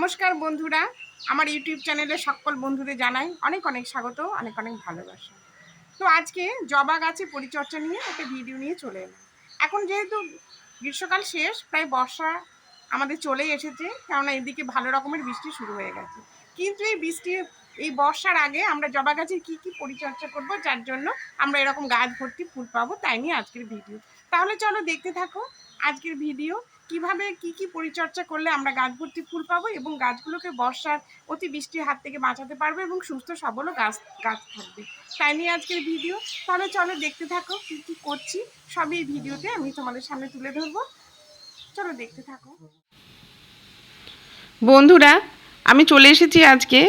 নমস্কার বন্ধুরা। আমার ইউটিউব চ্যানেলে সকল বন্ধুদের জানাই অনেক অনেক স্বাগত, অনেক অনেক ভালোবাসা। তো আজকে জবা গাছে পরিচর্যা নিয়ে একটা ভিডিও নিয়ে চলে এলাম। এখন যেহেতু গ্রীষ্মকাল শেষ, প্রায় বর্ষা আমাদের চলেই এসেছে, কেননা এদিকে ভালো রকমের বৃষ্টি শুরু হয়ে গেছে। কিন্তু এই বৃষ্টি, এই বর্ষার আগে আমরা জবা গাছের কী কী পরিচর্যা করব, যার জন্য আমরা এরকম গাছ ভর্তি ফুল পাবো, তাই নিয়ে আজকের ভিডিও তাহলে চলো দেখতে থাকো আজকের ভিডিও কীভাবে, কি কি পরিচর্যা করলে আমরা গাছ ভর্তি ফুল পাবো এবং গাছগুলোকে বর্ষার অতি বৃষ্টির হাত থেকে বাঁচাতে পারব এবং সুস্থ সবলও গাছ গাছ থাকবে। তাই নিয়ে আজকের ভিডিও। তাহলে চলো দেখতে থাকো কি কি করছি। সবই এই ভিডিওতে আমি তোমাদের সামনে তুলে ধরবো। চলো দেখতে থাকো। বন্ধুরা, আমি চলে এসেছি আজকে।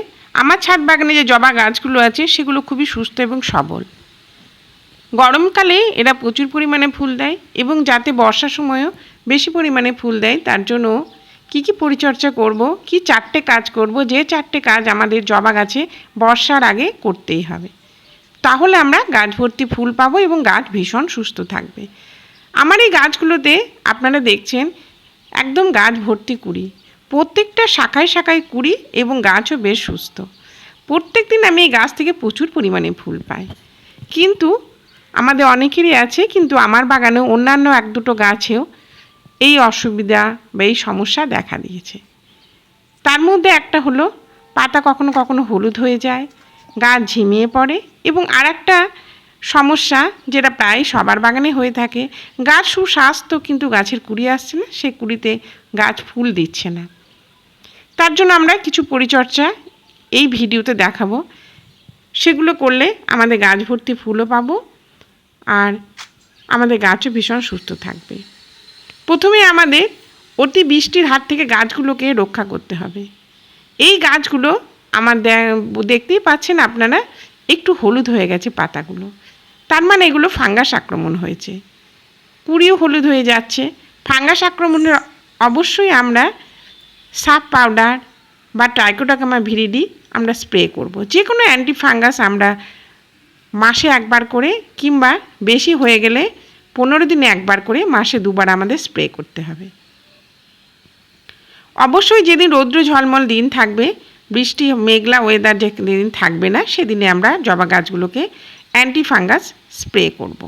আমার ছাদ বাগানে যে জবা গাছগুলো আছে, সেগুলো খুবই সুস্থ এবং সবল। গরমকালে এরা প্রচুর পরিমাণে ফুল দেয় এবং যাতে বর্ষার সময়ও বেশি পরিমাণে ফুল দেয়, তার জন্য কি কি পরিচর্যা করব, কি চারটে কাজ করব, যে চারটে কাজ আমাদের জবা গাছে বর্ষার আগে করতেই হবে। তাহলে আমরা গাছ ভর্তি ফুল পাবো এবং গাছ ভীষণ সুস্থ থাকবে। আমার এই গাছগুলোতে আপনারা দেখছেন, একদম গাছ ভর্তি কুড়ি। প্রত্যেকটা শাখায় শাখায় কুড়ি এবং গাছও বেশ সুস্থ। প্রত্যেক দিন আমি এই গাছ থেকে প্রচুর পরিমাণে ফুল পাই। কিন্তু আমাদের অনেকেরই আছে, কিন্তু আমার বাগানে অন্যান্য এক দুটো গাছেও এই অসুবিধা বা এই সমস্যা দেখা দিয়েছে। তার মধ্যে একটা হলো, পাতা কখনো কখনো হলুদ হয়ে যায় গাছ ঝিমিয়ে পড়ে এবং আর একটা সমস্যা যেটা প্রায় সবার বাগানে হয়ে থাকে, গাছ সুস্বাস্থ্য কিন্তু গাছের কুড়ি আসছে না, সেই কুড়িতে গাছ ফুল দিচ্ছে না। তার জন্য আমরা কিছু পরিচর্যা এই ভিডিওতে দেখাবো। সেগুলো করলে আমাদের গাছ ভর্তি ফুলও পাবো আর আমাদের গাছও ভীষণ সুস্থ থাকবে। প্রথমে আমাদের অতি বৃষ্টির হাত থেকে গাছগুলোকে রক্ষা করতে হবে। এই গাছগুলো আমার দেখতেই পাচ্ছেন আপনারা, একটু হলুদ হয়ে গেছে পাতাগুলো। তার মানে এগুলো ফাঙ্গাস আক্রমণ হয়েছে। কুড়িও হলুদ হয়ে যাচ্ছে। ফাঙ্গাস আক্রমণের অবশ্যই আমরা সাপ পাউডার বা ট্রাইকোটাকামা ভিরিডি আমরা স্প্রে করব। যে কোনো অ্যান্টি ফাঙ্গাস আমরা মাসে একবার করে কিংবা বেশি হয়ে গেলে পনেরো দিনে একবার করে মাসে দুবার আমাদের স্প্রে করতে হবে অবশ্যই যেদিন রৌদ্র ঝলমল দিন থাকবে, বৃষ্টি, মেঘলা ওয়েদার যেদিন থাকবে না, সেদিনে আমরা জবা গাছগুলোকে অ্যান্টি ফাঙ্গাস স্প্রে করব।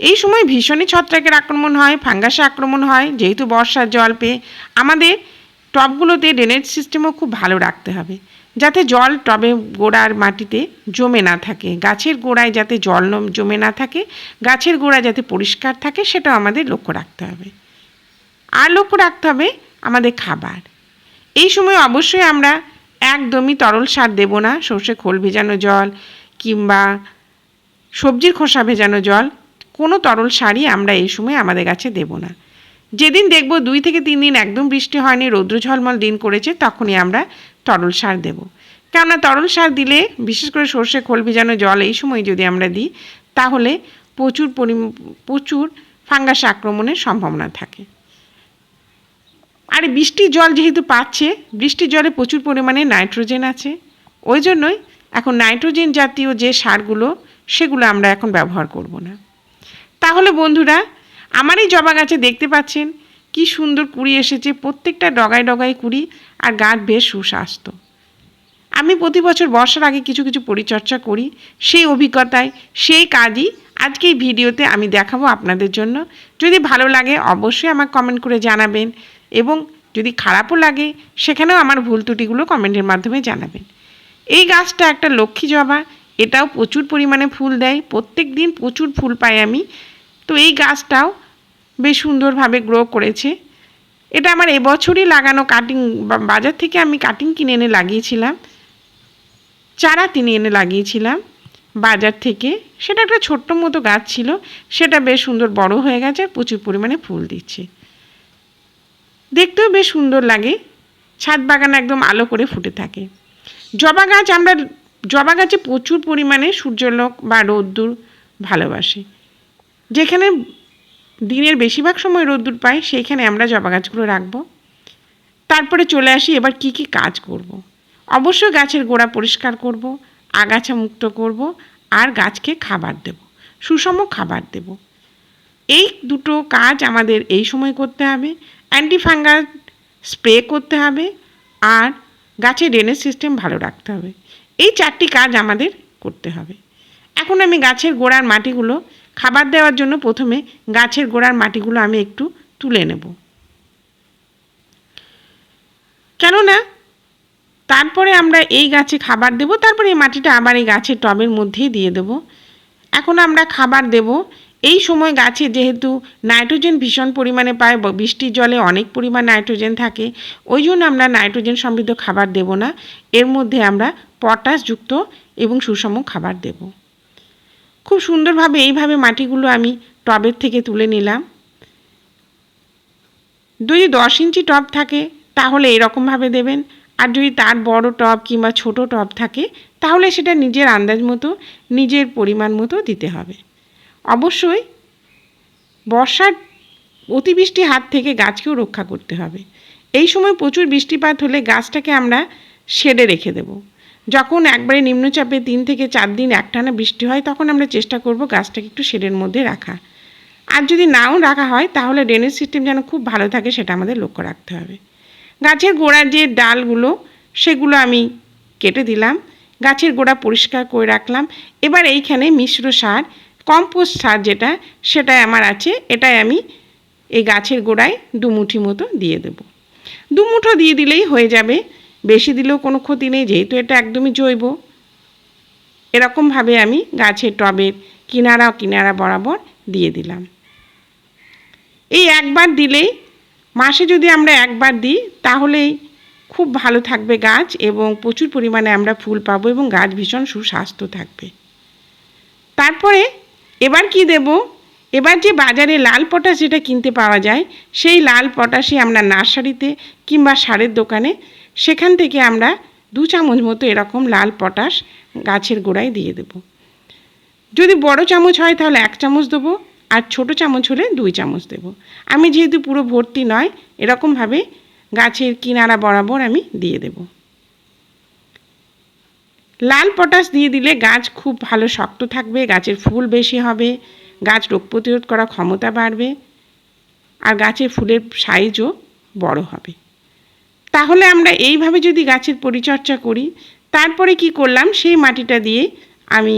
এই সময় ভীষণই ছত্রাকের আক্রমণ হয়, ফাঙ্গাসে আক্রমণ হয়, যেহেতু বর্ষার জল পেয়ে আমাদের টবগুলোতে ড্রেনেজ সিস্টেমও খুব ভালো রাখতে হবে যাতে জল টবে গোড়ার মাটিতে জমে না থাকে। গাছের গোড়ায় যাতে জল জমে না থাকে, গাছের গোড়া যাতে পরিষ্কার থাকে, সেটাও আমাদের লক্ষ্য রাখতে হবে। আর লক্ষ্য রাখতে হবে আমাদের খাবার। এই সময় অবশ্যই আমরা একদমই তরল সার দেব না, সর্ষে খোল ভেজানো জল কিংবা সবজির খোসা ভেজানো জল, কোনো তরল সারই আমরা এই সময় আমাদের গাছে দেব না। যেদিন দেখব দুই থেকে তিন দিন একদম বৃষ্টি হয়নি, রৌদ্র ঝলমল দিন করেছে, তখনই আমরা তরল সার দেব। কেননা তরল সার দিলে, বিশেষ করে সর্ষে, খোল ভেজানো জল এই সময় যদি আমরা দিই, তাহলে প্রচুর পরি প্রচুর ফাঙ্গাস আক্রমণের সম্ভাবনা থাকে। আর বৃষ্টির জল যেহেতু পাচ্ছে, বৃষ্টির জলে প্রচুর পরিমাণে নাইট্রোজেন আছে। ওই জন্যই এখন নাইট্রোজেন জাতীয় যে সারগুলো, সেগুলো আমরা এখন ব্যবহার করব না। তাহলে বন্ধুরা, আমার এই জবা গাছে দেখতে পাচ্ছেন কি সুন্দর কুড়ি এসেছে, প্রত্যেকটা ডগায় ডগায় কুড়ি, আর গাছ বেশ সুস্বাস্থ্য। আমি প্রতি বছর বর্ষার আগে কিছু কিছু পরিচর্যা করি, সেই অভিজ্ঞতায়, সেই কাজই আজকে এই ভিডিওতে আমি দেখাবো আপনাদের জন্য। যদি ভালো লাগে, অবশ্যই আমাকে কমেন্ট করে জানাবেন এবং যদি খারাপও লাগে, সেখানেও আমার ভুল ত্রুটিগুলো কমেন্টের মাধ্যমে জানাবেন। এই গাছটা একটা লক্ষ্মী জবা, এটাও প্রচুর পরিমাণে ফুল দেয় প্রত্যেক দিন প্রচুর ফুল পাই আমি। তো এই গাছটাও বেশ সুন্দরভাবে গ্রো করেছে। এটা আমার এবছরই লাগানো কাটিং বাজার থেকে আমি কাটিং কিনে এনে লাগিয়েছিলাম। চারা কিনে এনে লাগিয়েছিলাম বাজার থেকে। সেটা একটা ছোট্ট মতো গাছ ছিল, সেটা বেশ সুন্দর বড় হয়ে গেছে, প্রচুর পরিমাণে ফুল দিচ্ছে। দেখতেও বেশ সুন্দর লাগে, ছাদ বাগান একদম আলো করে ফুটে থাকে। জবা গাছ আমরা, জবা গাছে প্রচুর পরিমাণে সূর্যলোক বা রোদ্দুর ভালোবাসে। যেখানে দিনের বেশিরভাগ সময় রোদ্দুর পাই, সেইখানে আমরা জবা গাছগুলো রাখব। তারপরে চলে আসি, এবার কি কি কাজ করব। অবশ্যই গাছের গোড়া পরিষ্কার করব, আগাছা মুক্ত করব, আর গাছকে খাবার দেব, সুষম খাবার দেব। এই দুটো কাজ আমাদের এই সময় করতে হবে। অ্যান্টিফাঙ্গাল স্প্রে করতে হবে, আর গাছের ড্রেনেজ সিস্টেম ভালো রাখতে হবে। এই চারটি কাজ আমাদের করতে হবে। এখন আমি গাছের গোড়ার মাটিগুলো খাবার দেওয়ার জন্য প্রথমে গাছের গোড়ার মাটিগুলো আমি একটু তুলে নেব। কেননা তারপরে আমরা এই গাছে খাবার দেব, তারপরে এই মাটিটা আবার এই গাছের টবের মধ্যেই দিয়ে দেব। এখন আমরা খাবার দেব। এই সময় গাছে যেহেতু নাইট্রোজেন ভীষণ পরিমাণে পায় বৃষ্টির জলে অনেক পরিমাণ নাইট্রোজেন থাকে, ওই জন্য আমরা নাইট্রোজেন সমৃদ্ধ খাবার দেব না। এর মধ্যে আমরা পটাশযুক্ত এবং সুষম খাবার দেব। খুব সুন্দরভাবে এইভাবে মাটিগুলো আমি টবের থেকে তুলে নিলাম। যদি দশ ইঞ্চি টব থাকে, তাহলে এরকমভাবে দেবেন। আর যদি তার বড় টব কিংবা ছোট টব থাকে, তাহলে সেটা নিজের আন্দাজ মতো, নিজের পরিমাণ মতো দিতে হবে। অবশ্যই বর্ষার অতিবৃষ্টির হাত থেকে গাছকেও রক্ষা করতে হবে। এই সময় প্রচুর বৃষ্টিপাত হলে গাছটাকে আমরা শেডে রেখে দেব। যখন একবারে নিম্নচাপে তিন থেকে চার দিন একটানা বৃষ্টি হয়, তখন আমরা চেষ্টা করব গাছটাকে একটু শেডের মধ্যে রাখা। আর যদি নাও রাখা হয়, তাহলে ড্রেনেজ সিস্টেম যেন খুব ভালো থাকে সেটা আমাদের লক্ষ্য রাখতে হবে। গাছের গোড়ার যে ডালগুলো, সেগুলো আমি কেটে দিলাম। গাছের গোড়া পরিষ্কার করে রাখলাম। এবার এইখানে মিশ্র সার, কম্পোস্ট সার যেটা, সেটাই আমার আছে। এটাই আমি এই গাছের গোড়ায় দুমুঠি মতো দিয়ে দেব। দুমুঠো দিয়ে দিলেই হয়ে যাবে। বেশি দিলেও কোনো ক্ষতি নেই, যেহেতু এটা একদমই জৈব। এরকমভাবে আমি গাছের টবের কিনারা কিনারা বরাবর দিয়ে দিলাম। এই একবার দিলেই, মাসে যদি আমরা একবার দিই, তাহলেই খুব ভালো থাকবে গাছ এবং প্রচুর পরিমাণে আমরা ফুল পাবো এবং গাছ ভীষণ সুস্বাস্থ্য থাকবে। তারপরে এবার কি দেব? এবার যে বাজারে লাল পটাশ যেটা কিনতে পাওয়া যায়, সেই লাল পটাশই আমরা নার্সারিতে কিংবা সারের দোকানে সেখান থেকে আমরা দু চামচ মতো এরকম লাল পটাশ গাছের গোড়ায় দিয়ে দেব। যদি বড় চামচ হয় তাহলে এক চামচ দেবো আর ছোট চামচ হলে দুই চামচ দেবো। আমি যেহেতু পুরো ভর্তি নয়, এরকমভাবে গাছের কিনারা বরাবর আমি দিয়ে দেব। লাল পটাশ দিয়ে দিলে গাছ খুব ভালো শক্ত থাকবে, গাছের ফুল বেশি হবে, গাছ রোগ প্রতিরোধ করার ক্ষমতা বাড়বে, আর গাছের ফুলের সাইজও বড় হবে। তাহলে আমরা এইভাবে যদি গাছের পরিচর্যা করি, তারপরে কি করলাম? সেই মাটিটা দিয়ে আমি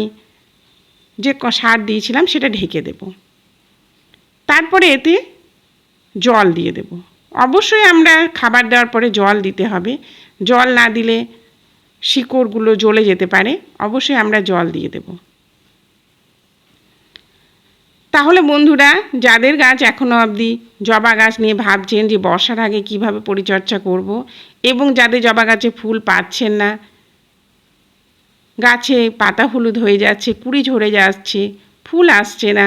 যে সার দিয়েছিলাম সেটা ঢেকে দেব। তারপরে এতে জল দিয়ে দেব। অবশ্যই আমরা খাবার দেওয়ার পরে জল দিতে হবে। জল না দিলে শিকড়গুলো জ্বলে যেতে পারে। অবশ্যই আমরা জল দিয়ে দেব। তাহলে বন্ধুরা, যাদের গাছ এখনও অবধি জবা গাছ নিয়ে ভাবছেন যে বর্ষার আগে কীভাবে পরিচর্যা করব এবং যাদের জবা গাছে ফুল পাচ্ছেন না, গাছে পাতা হলুদ হয়ে যাচ্ছে কুড়ি ঝরে যাচ্ছে, ফুল আসছে না,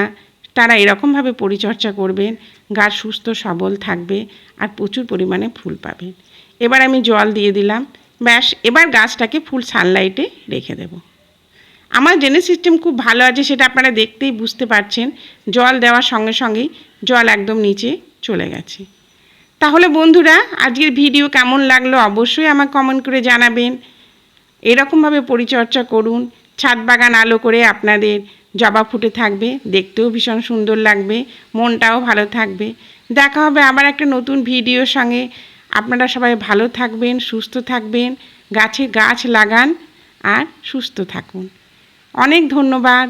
তারা এরকমভাবে পরিচর্যা করবেন। গাছ সুস্থ, সবল থাকবে আর প্রচুর পরিমাণে ফুল পাবেন। এবার আমি জল দিয়ে দিলাম। ব্যাস, এবার গাছটাকে ফুল সানলাইটে রেখে দেব। আমার ড্রেনেজ সিস্টেম খুব ভালো আছে, সেটা আপনারা দেখতেই বুঝতে পারছেন। জল দেওয়ার সঙ্গে সঙ্গেই জল একদম নিচে চলে গেছে। তাহলে বন্ধুরা, আজকের ভিডিও কেমন লাগল অবশ্যই আমাকে কমেন্ট করে জানাবেন। এরকমভাবে পরিচর্যা করুন। ছাদ বাগান আলো করে আপনাদের জবা ফুটে থাকবে, দেখতেও ভীষণ সুন্দর লাগবে, মনটাও ভালো থাকবে। দেখা হবে আবার একটা নতুন ভিডিওর সঙ্গে। আপনারা সবাই ভালো থাকবেন, সুস্থ থাকবেন, গাছে গাছ লাগান আর সুস্থ থাকুন। অনেক ধন্যবাদ।